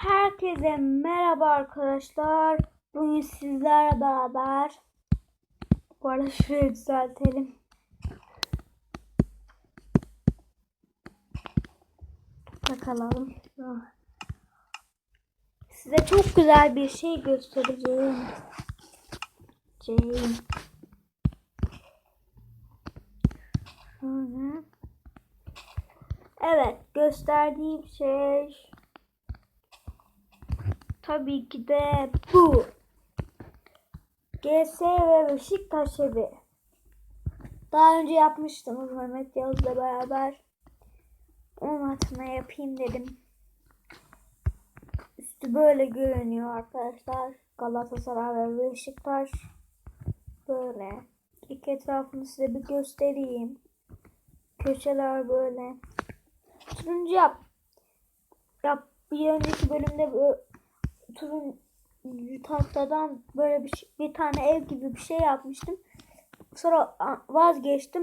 Herkese merhaba arkadaşlar. Bugün sizlerle beraber bu arada şurayı düzeltelim. Bakalım. Size çok güzel bir şey göstereceğim. Şöyle. Evet, gösterdiğim şey tabii ki de bu. GS ve Beşiktaş evi. Daha önce yapmıştım Mehmet Yavuz'la beraber. Onun hatırına yapayım dedim. Üstü böyle görünüyor arkadaşlar. Galatasaray ve Beşiktaş. Böyle. İlk etrafını size bir göstereyim. Köşeler böyle. Turuncu yap. Yap. Bir önceki bölümde böyle turuncu tahtadan böyle bir, şey- bir tane ev gibi bir şey yapmıştım. Sonra vazgeçtim.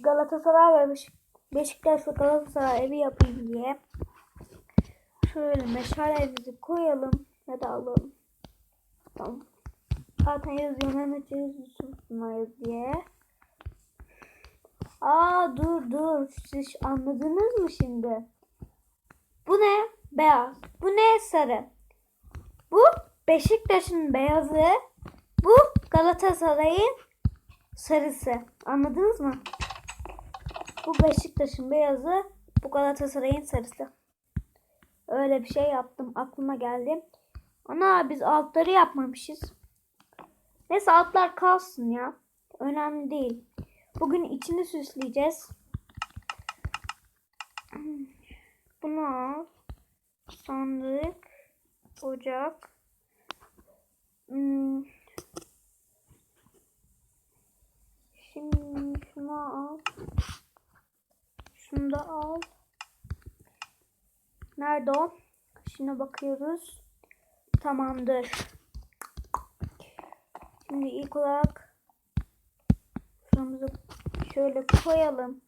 Galatasaray ve Beşik- Beşiktaş ve Galatasaray evi yapayım diye. Şöyle meşalemizi koyalım ya da alalım. Tamam. Zaten yazıyor Mehmet Yusuf'un diye. Aa dur dur. Siz anladınız mı şimdi? Bu ne? Beyaz. Bu ne? Sarı. Bu Beşiktaş'ın beyazı. Bu Galatasaray'ın sarısı. Anladınız mı? Bu Beşiktaş'ın beyazı. Bu Galatasaray'ın sarısı. Öyle bir şey yaptım. Aklıma geldi. Ana biz altları yapmamışız. Neyse altlar kalsın ya. Önemli değil. Bugün içini süsleyeceğiz. Bunu al. Sandık. Ocak. Hmm. Şimdi şunu al. Şunu da al. Nerede o? Şimdi bakıyoruz. Tamamdır. Şimdi ilk olarak şuramızı şöyle koyalım.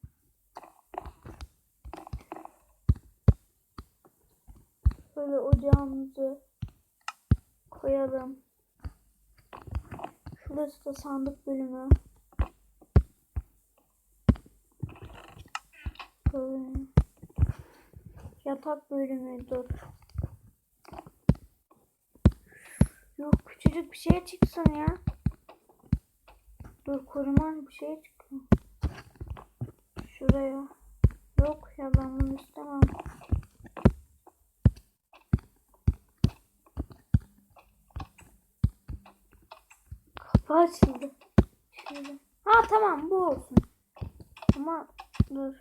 Böyle ocağımızı koyalım. Şurası da sandık bölümü. Böyle. Yatak bölümü dur. Yok küçücük bir şey çıksın ya. Dur koruman bir şey çıkıyor. Şuraya. Yok ya ben bunu istemem. Açıldı. Ha tamam bu olsun. Ama dur.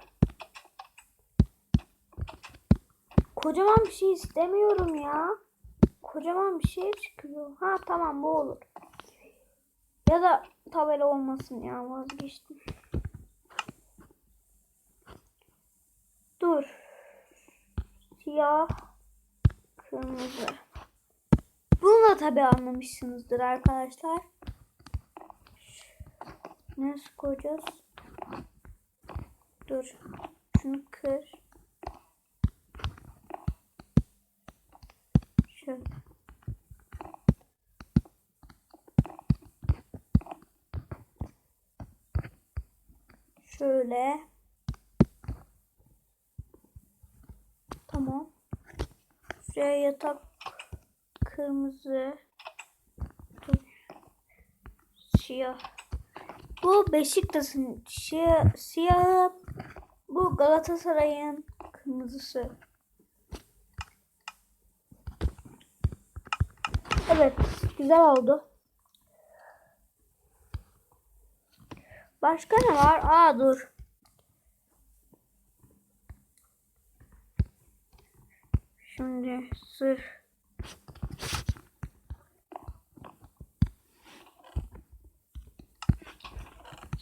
Kocaman bir şey istemiyorum ya. Kocaman bir şey çıkıyor. Ha tamam bu olur. Ya da tabela olmasın ya vazgeçtim. Dur. Siyah. Kırmızı. Bunu da tabi anlamışsınızdır arkadaşlar. Nasıl koyacağız? Dur. Şunu kır. Şöyle. Şöyle. Tamam. Şuraya yatak kırmızı. Siyah. Bu Beşiktaş'ın siyah, siyahı. Bu Galatasaray'ın kırmızısı. Evet, güzel oldu. Başka ne var? Aa dur. Şimdi sır.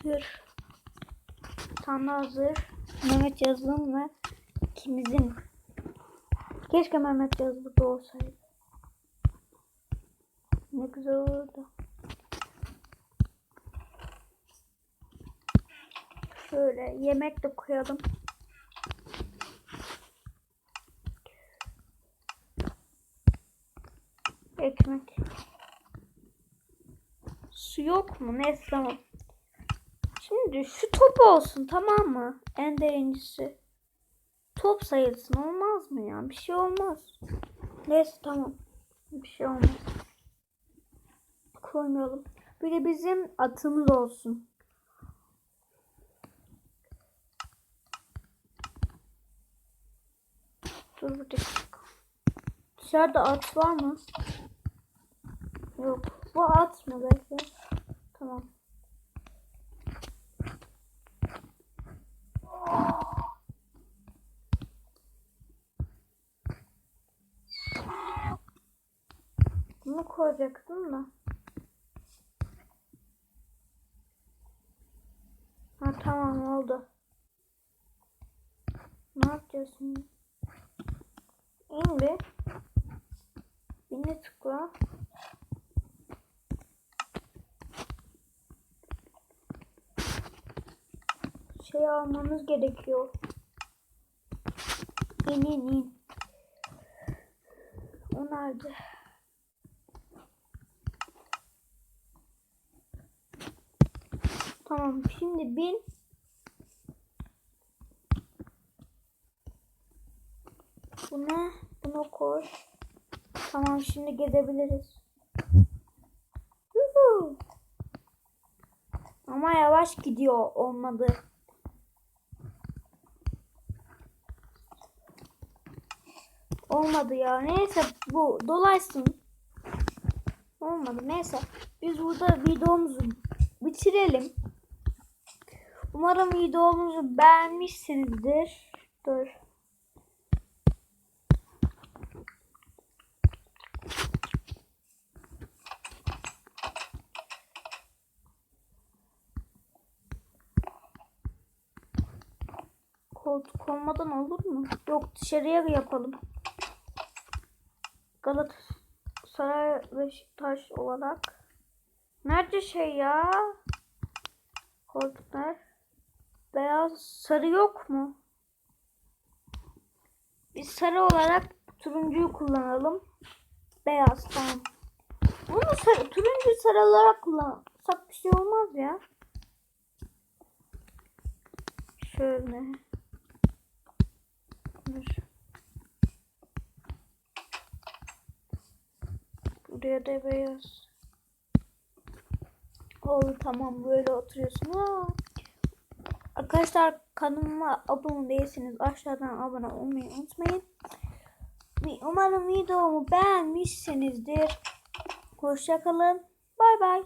Sır. Tane hazır. Mehmet Yazılım ve ikimizin. Keşke Mehmet da olsaydı. Ne güzel olurdu. Şöyle yemek de koyalım. Ekmek. Su yok mu? Neyse tamam. Şimdi şu top olsun tamam mı? En derincisi. Top sayılsın olmaz mı ya? Bir şey olmaz. Neyse tamam. Bir şey olmaz. Koymayalım. Bir de bizim atımız olsun. Dur bir dakika. Dışarıda at var mı? Yok. Bu at mı belki? Tamam. Bunu koyacaktım da. Ha tamam oldu. Ne şimdi? İn bir. Bine tıkla. Şey almamız gerekiyor. İn in in. O nerede? Tamam şimdi bin. Bu ne? Bunu koy. Tamam şimdi gezebiliriz. Yuhu. Ama yavaş gidiyor olmadı. Olmadı ya. Neyse bu dolaşsın. Olmadı. Neyse. Biz burada videomuzu bitirelim. Umarım videomuzu beğenmişsinizdir. Dur. Koltuk olmadan olur mu? Yok dışarıya yapalım. Galatasaray Beşiktaş olarak. Nerede şey ya? Koltuklar. Beyaz sarı yok mu? Biz sarı olarak turuncuyu kullanalım. Beyaz tamam. Bunu sarı, turuncu sarı olarak kullansak bir şey olmaz ya. Şöyle. Dur. Buraya da beyaz. Oldu tamam böyle oturuyorsun. Aa. Arkadaşlar kanalıma abone değilseniz aşağıdan abone olmayı unutmayın. Umarım videomu beğenmişsinizdir. Hoşçakalın. Bay bay.